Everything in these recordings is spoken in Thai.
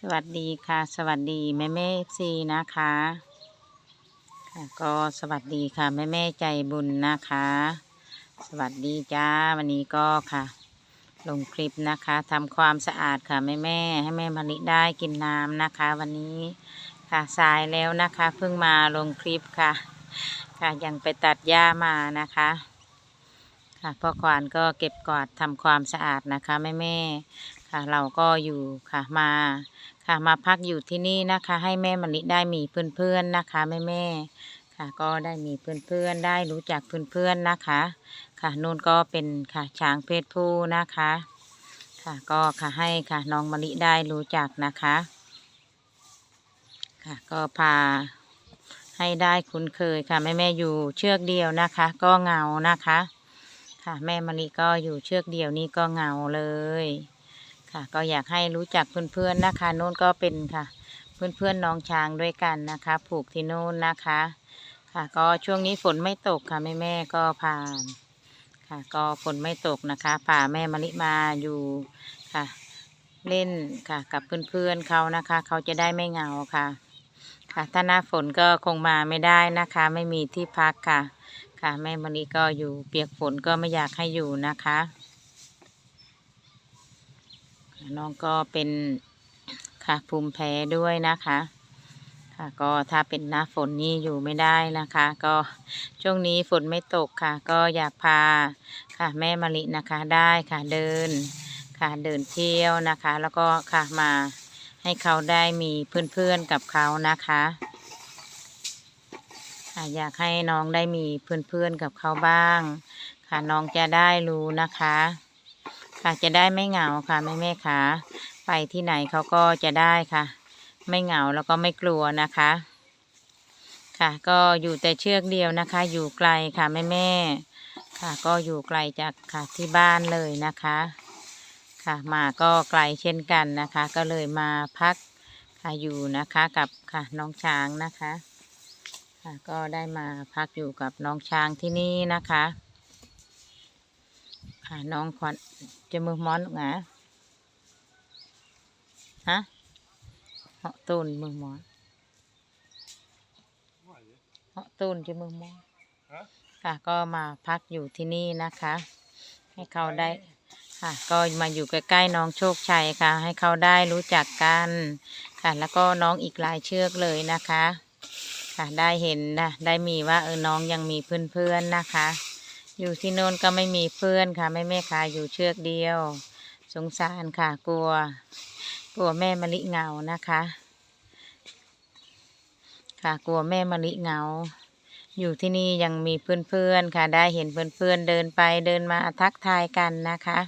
สวัสดีค่ะ สวัสดีแม่แม่ซีนะคะค่ะก็สวัสดีค่ะแม่แม่ใจบุญนะคะ สวัสดีจ้าวันนี้ก็ค่ะ ลงคลิปนะคะทำความสะอาดค่ะแม่แม่ให้แม่มะลิได้กินน้ำนะคะ วันนี้ค่ะสายแล้วนะคะเพิ่งมาลงคลิปค่ะ ค่ะยังไปตัดหญ้ามานะคะค่ะพ่อควานก็เก็บกวาดทำความสะอาดนะคะแม่แม่ ค่ะ เราก็อยู่ค่ะมาค่ะมาพักอยู่ที่นี่นะคะ ให้แม่มะลิได้มีเพื่อนๆนะคะแม่แม่ค่ะก็ได้มีเพื่อนๆได้รู้จักเพื่อนๆนะคะ ค่ะนู่นก็เป็นค่ะช้างเพศผู้นะคะ ค่ะก็ค่ะให้ค่ะน้องมะลิได้รู้จักนะคะ ค่ะก็พาให้ได้คุ้นเคยค่ะแม่แม่อยู่เชือกเดียวนะคะ ก็เงานะคะ ค่ะแม่มะลิก็อยู่เชือกเดียวนี่ก็เงาเลย ค่ะ ก็อยากให้รู้จักเพื่อนๆนะคะโน่นก็เป็นค่ะ เพื่อนๆน้องช้างด้วยกันนะคะ ผูกที่โน่นนะคะ ค่ะ ก็ช่วงนี้ฝนไม่ตกค่ะแม่แม่ๆก็ผ่าค่ะ ก็ฝนไม่ตกนะคะพาแม่มะลิมาอยู่ค่ะ เล่นค่ะ กับเพื่อนๆเขานะคะ เขาจะได้ไม่เหงาค่ะ ค่ะถ้าหน้าฝนก็คงมาไม่ได้นะคะ ไม่มีที่พักค่ะ ค่ะ แม่มะลิก็อยู่เปียกฝนก็ไม่อยากให้อยู่นะคะ น้องก็เป็นค่ะภูมิแพ้ด้วยนะคะค่ะก็ถ้าเป็นหน้าฝนนี่อยู่ไม่ได้นะคะ ก็ช่วงนี้ฝนไม่ตกค่ะ ก็อยากพาค่ะแม่มะลินะคะได้ค่ะเดินค่ะเดินเที่ยวนะคะ แล้วก็ค่ะมาให้เขาได้มีเพื่อนๆกับเขานะคะค่ะอยากให้น้องได้มีเพื่อนๆกับเขาบ้าง ค่ะน้องจะได้รู้นะคะ ค่ะจะได้ไม่เหงาค่ะแม่แม่ๆค่ะไปที่ไหนเขาก็จะได้ค่ะ ไม่เหงาแล้วก็ไม่กลัวนะคะ ค่ะ ก็อยู่แต่เชือกเดียวนะคะ อยู่ไกลค่ะแม่แม่ค่ะ ก็อยู่ไกลจากค่ะที่บ้านเลยนะคะ ค่ะมาก็ไกลเช่นกันนะคะ ก็เลยมาพักค่ะอยู่นะคะกับค่ะน้องช้างนะคะ ค่ะก็ได้มาพักอยู่กับน้องช้างที่นี่นะคะ ค่ะ น้องขวัญจะมือม้อนหงาฮะเหาะตูนมือหมอนเหาะตูนจะมือหมอนฮะค่ะ ก็มาพักอยู่ที่นี่นะคะ ให้เขาได้ค่ะ ก็มาอยู่ใกล้ๆน้องโชคชัยค่ะ ให้เขาได้รู้จักกันค่ะ แล้วก็น้องอีกหลายเชือกเลยนะคะ ค่ะได้เห็นนะได้มีว่าเออน้องยังมีเพื่อนๆนะคะ อยู่ที่โน่นก็ไม่มีเพื่อนค่ะแม่แม่ค่ะอยู่เชือกเดียว สงสารค่ะ กลัว กลัวแม่มะลิเงานะคะ ค่ะกลัวแม่มะลิเงา อยู่ที่นี่ยังมีเพื่อนๆค่ะ ได้เห็นเพื่อนๆเดินไปเดินมาทักทายกันนะคะ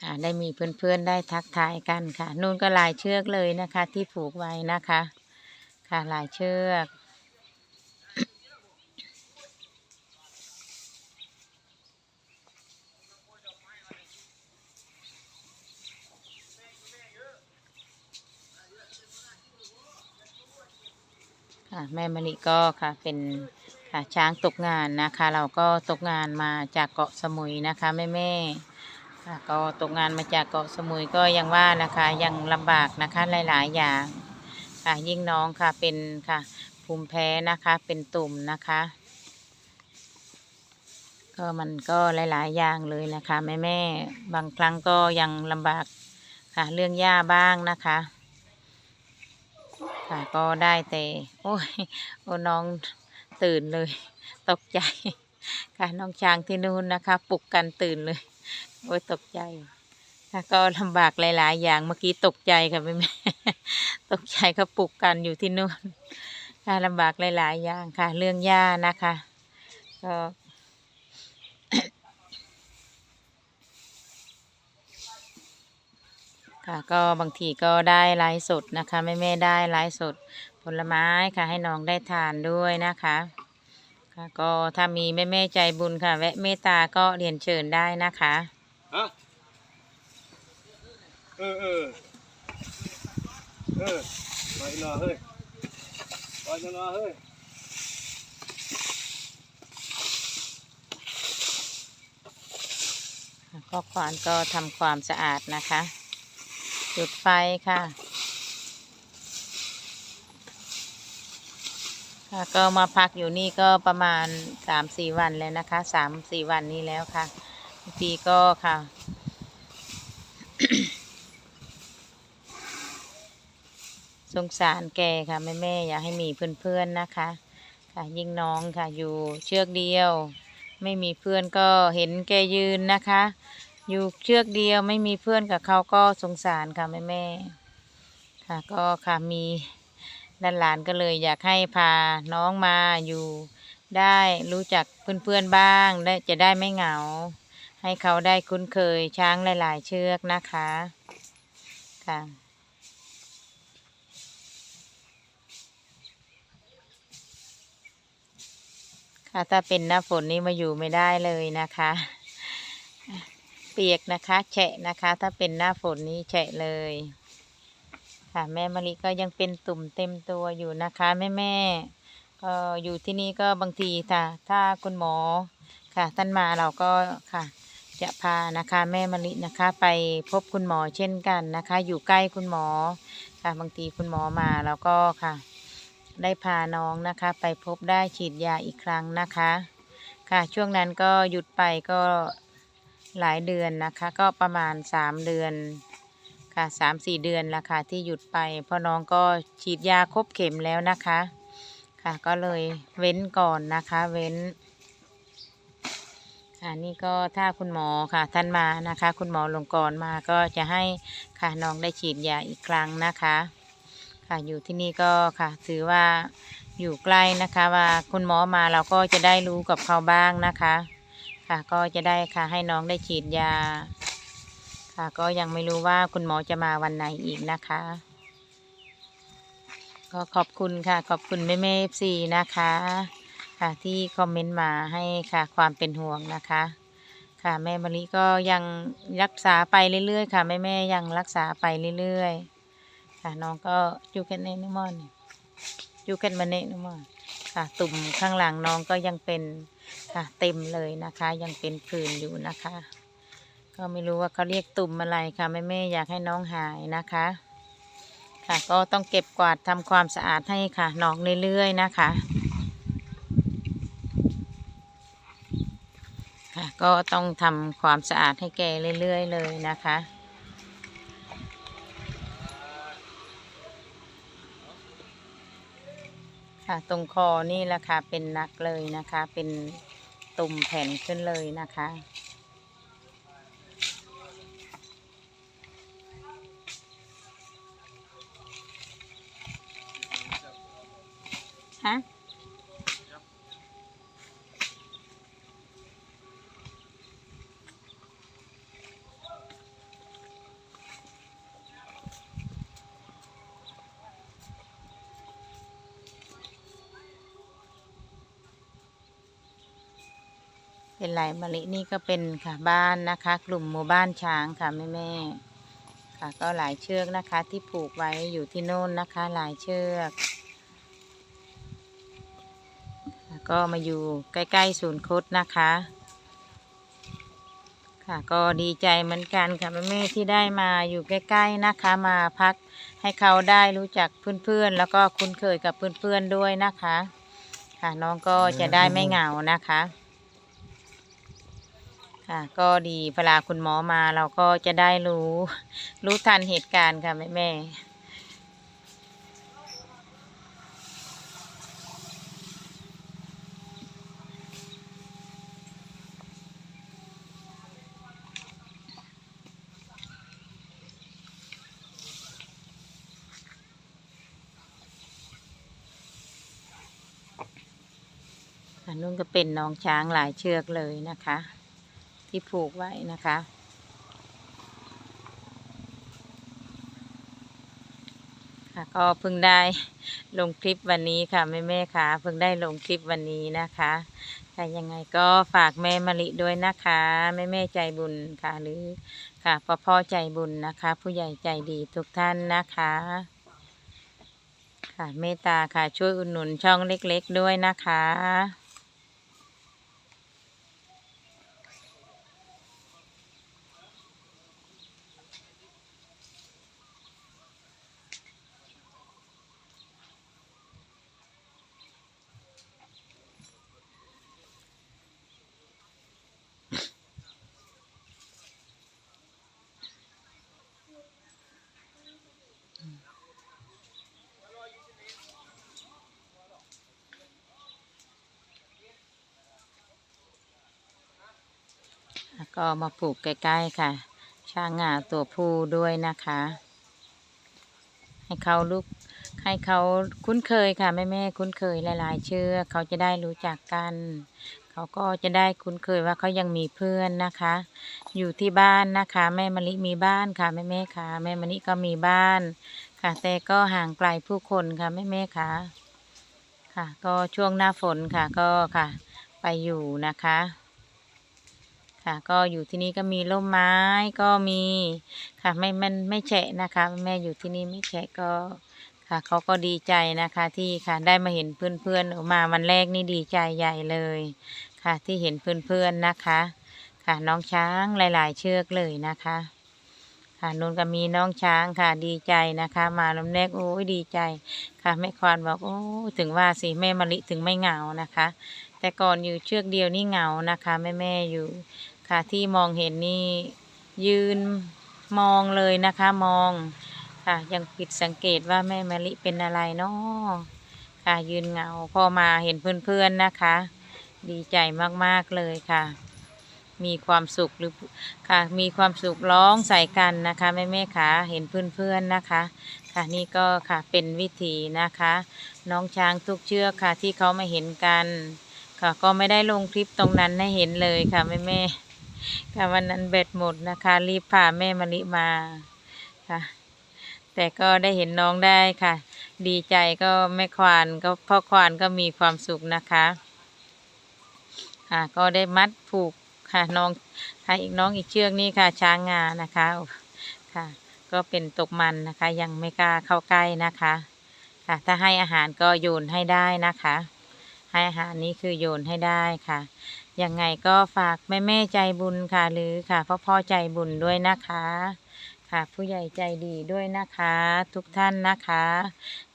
ค่ะได้มีเพื่อนๆได้ทักทายกันค่ะ นู่นก็ลายเชือกเลยนะคะ ที่ผูกไว้นะคะ ค่ะลายเชือก แม่มะลิก็ค่ะเป็นค่ะช้างตกงานนะคะ เราก็ตกงานมาจากเกาะสมุยนะคะแม่แม่ค่ะก็ตกงานมาจากเกาะสมุยก็ยังว่านะคะยังลำบากนะคะหลาย ๆ อย่างค่ะยิ่งน้องค่ะเป็นค่ะภูมิแพ้นะคะเป็นตุ่มนะคะก็มันก็หลาย ๆ อย่างเลยนะคะแม่แม่บางครั้งก็ยังลำบากค่ะเรื่องหญ้าบ้างนะคะ ค่ะก็ได้แต่โอ้ยโอ้น้องตื่นเลย ตกใจ ค่ะน้องช้างที่นู่นนะคะปลุกกันตื่นเลย โอ้ยตกใจค่ะก็ลำบากหลาย ๆ อย่างเมื่อกี้ตกใจค่ะแม่แม่ตกใจเขาปลุกกันอยู่ที่นู่นค่ะลำบากหลาย ๆ อย่างค่ะ เรื่องหญ้านะคะก็ ค่ะ ก็บางทีก็ได้ไลฟ์สดนะคะแม่แม่ๆได้ไลฟ์สดผลไม้ค่ะ ให้น้องได้ทานด้วยนะคะค่ะก็ถ้ามีแม่แม่ๆใจบุญค่ะแวะเมตตาก็เรียนเชิญได้นะคะฮะเออเออเออไปนอเฮ้ยไปนอเฮ้ยก็ควานก็ทำความสะอาดนะคะ จุดไฟค่ะ ค่ะ ก็มาพักอยู่นี่ก็ประมาณสามสี่วันแล้วนะคะสามสี่วันนี้แล้วค่ะพี่ก็ค่ะสงสารแกค่ะแม่แม่ๆอยากให้มีเพื่อนๆนะคะ ค่ะยิ่งน้องค่ะอยู่เชือกเดียว ไม่มีเพื่อนก็เห็นแกยืนนะคะ อยู่เชือกเดียวไม่มีเพื่อนกับเขาก็สงสารค่ะแม่แม่ค่ะก็ค่ะมีหลานๆก็เลยอยากให้พาน้องมาอยู่ได้รู้จักเพื่อนๆบ้างได้จะได้ไม่เหงา ให้เขาได้คุ้นเคยช้างหลาย ๆ เชือกนะคะค่ะค่ะถ้าเป็นหน้าฝนนี่มาอยู่ไม่ได้เลยนะคะ เปียกนะคะแฉะนะคะ ถ้าเป็นหน้าฝนนี้แฉะเลย ค่ะแม่มะลิก็ยังเป็นตุ่มเต็มตัวอยู่นะคะแม่แม่ก็อยู่ที่นี่ก็บางทีค่ะ ถ้าคุณหมอค่ะ ท่านมาเราก็ค่ะจะพานะคะแม่มะลินะคะไปพบคุณหมอเช่นกันนะคะ อยู่ใกล้คุณหมอค่ะ บางทีคุณหมอมาเราก็ค่ะ ได้พาน้องนะคะ ไปพบได้ฉีดยาอีกครั้งนะคะ ค่ะช่วงนั้นก็หยุดไปก็ หลายเดือนนะคะ ก็ประมาณสามเดือนค่ะสามสี่เดือนละค่ะที่หยุดไปเพราะน้องก็ฉีดยาครบเข็มแล้วนะคะ ค่ะก็เลยเว้นก่อนนะคะเว้นค่ะนี่ก็ถ้าคุณหมอค่ะท่านมานะคะ คุณหมอลงกรมาก็จะให้ค่ะน้องได้ฉีดยาอีกครั้งนะคะ ค่ะอยู่ที่นี่ก็ค่ะถือว่าอยู่ใกล้นะคะว่าคุณหมอมาเราก็จะได้รู้กับเขาบ้างนะคะ ค่ะ ก็จะได้ค่ะให้น้องได้ฉีดยา ค่ะ ก็ยังไม่รู้ว่าคุณหมอจะมาวันไหนอีกนะคะ ก็ขอบคุณค่ะ ขอบคุณแม่แม่เอฟซีนะคะ ค่ะที่คอมเมนต์มาให้ค่ะความเป็นห่วงนะคะ ค่ะแม่มะลิก็ยังรักษาไปเรื่อยๆ ค่ะแม่แม่ยังรักษาไปเรื่อยๆ ค่ะน้องก็จูกันเนนมอนจูกันมาเนนมอนค่ะ ตุ่มข้างหลังน้องก็ยังเป็น ค่ะเต็มเลยนะคะยังเป็นผื่นอยู่นะคะ ก็ไม่รู้ว่าเขาเรียกตุ่มอะไรค่ะแม่แม่อยากให้น้องหายนะคะ ค่ะก็ต้องเก็บกวาดทำความสะอาดให้ค่ะน้องเรื่อยๆนะคะ ค่ะก็ต้องทำความสะอาดให้แกเรื่อยๆเลยนะคะ ค่ะ ตรงคอนี่แหละค่ะ เป็นนักเลยนะคะ เป็นตุ่มแผ่นขึ้นเลยนะคะ ฮะ เป็นไรมะลินี่ก็เป็นค่ะบ้านนะคะ กลุ่มหมู่บ้านช้างค่ะแม่แม่ๆค่ะก็หลายเชือกนะคะ ที่ผูกไว้อยู่ที่โน่นนะคะ หลายเชือกก็มาอยู่ใกล้ๆศูนย์คดนะคะ ค่ะก็ดีใจเหมือนกันค่ะแม่แม่ๆที่ได้มาอยู่ใกล้ๆนะคะ มาพักให้เขาได้รู้จักเพื่อนๆ แล้วก็คุ้นเคยกับเพื่อนๆด้วยนะคะ ค่ะน้องก็จะได้ไม่เหงานะคะ ค่ะ ก็ดีเวลาคุณหมอมาเราก็จะได้รู้ รู้ทันเหตุการณ์ค่ะแม่แม่นนู้นก็เป็นน้องช้างหลายเชือกเลยนะคะ ที่ผูกไว้นะคะ ค่ะก็เพิ่งได้ลงคลิปวันนี้ค่ะแม่แม่ค่ะเพิ่งได้ลงคลิปวันนี้นะคะค่ะยังไงก็ฝากแม่มะลิด้วยนะคะแม่แม่ใจบุญค่ะหรือค่ะพ่อพ่อใจบุญนะคะ ผู้ใหญ่ใจดีทุกท่านนะคะค่ะเมตตาค่ะช่วยอุดหนุนช่องเล็ก ๆ ด้วยนะคะ ก็มาปลูกใกล้ๆค่ะช้างงาตัวผู้ด้วยนะคะ ให้เขาลูกให้เขาคุ้นเคยค่ะแม่แม่ๆคุ้นเคยหลายๆ เชือเขาจะได้รู้จักกันเขาก็จะได้คุ้นเคยว่าเขายังมีเพื่อนนะคะ อยู่ที่บ้านนะคะ แม่มะลิมีบ้านค่ะแม่แม่ๆค่ะ แม่มะลิก็มีบ้านค่ะ แต่ก็ห่างไกลผู้คนค่ะแม่แม่ๆค่ะ ค่ะ ก็ช่วงหน้าฝนค่ะก็ค่ะ ไปอยู่นะคะ ค่ะ ก็อยู่ที่นี่ก็มีร่มไม้ก็มีค่ะไม่มันไม่แฉะนะคะ แม่อยู่ที่นี่ไม่แฉะก็ค่ะเขาก็ดีใจนะคะที่ค่ะได้มาเห็นเพื่อนๆออกมาวันแรกนี่ดีใจใหญ่เลยค่ะที่เห็นเพื่อนๆนะคะ ค่ะน้องช้างหลาย ๆ เชือกเลยนะคะค่ะนุ่นก็มีน้องช้างค่ะดีใจนะคะ มาลำแรกโอ้ยดีใจค่ะแม่ควานบอกโอ้ถึงว่าสิแม่มะลิถึงไม่เหงานะคะ แต่ก่อนอยู่เชือกเดียวนี่เหงานะคะแม่แม่อยู่ ค่ะที่มองเห็นนี่ยืนมองเลยนะคะมองค่ะ ยังผิดสังเกตว่าแม่มะลิเป็นอะไรเนาะค่ะยืนเงาพอมาเห็นเพื่อนๆนะคะ ดีใจมากๆเลยค่ะ มีความสุขหรือค่ะ มีความสุขร้องใส่กันนะคะแม่แม่ๆค่ะเห็นเพื่อนๆนะคะ ค่ะนี่ก็ค่ะเป็นวิธีนะคะ น้องช้างทุกเชือกค่ะที่เขามาเห็นกัน ค่ะก็ไม่ได้ลงคลิปตรงนั้นให้เห็นเลยค่ะแม่แม่ๆ ค่ะวันนั้นเบ็ดหมดนะคะ รีบพาแม่มะลิมาค่ะ แต่ก็ได้เห็นน้องได้ค่ะ ดีใจก็แม่ควานก็พ่อควานก็มีความสุขนะคะค่ะก็ได้มัดผูกค่ะน้องค่ะอีกน้องอีกเชือกนี่ค่ะ ช้างงานะคะค่ะ ก็เป็นตกมันนะคะ ยังไม่กล้าเข้าใกล้นะคะ ค่ะ ถ้าให้อาหารก็โยนให้ได้นะคะ ให้อาหารนี้คือโยนให้ได้ค่ะ ยังไงก็ฝากแม่แม่ใจบุญค่ะ หรือค่ะพ่อพ่อใจบุญด้วยนะคะ ค่ะผู้ใหญ่ใจดีด้วยนะคะ ทุกท่านนะคะ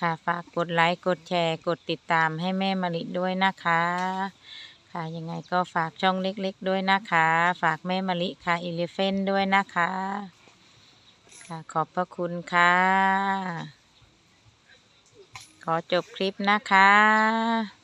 ค่ะฝากกดไลค์กดแชร์กดติดตามให้แม่มะลิด้วยนะคะ ค่ะยังไงก็ฝากช่องเล็กๆด้วยนะคะ ฝากแม่มะลิค่ะอีเลเฟนด้วยนะคะ ค่ะขอบพระคุณค่ะ ขอจบคลิปนะคะ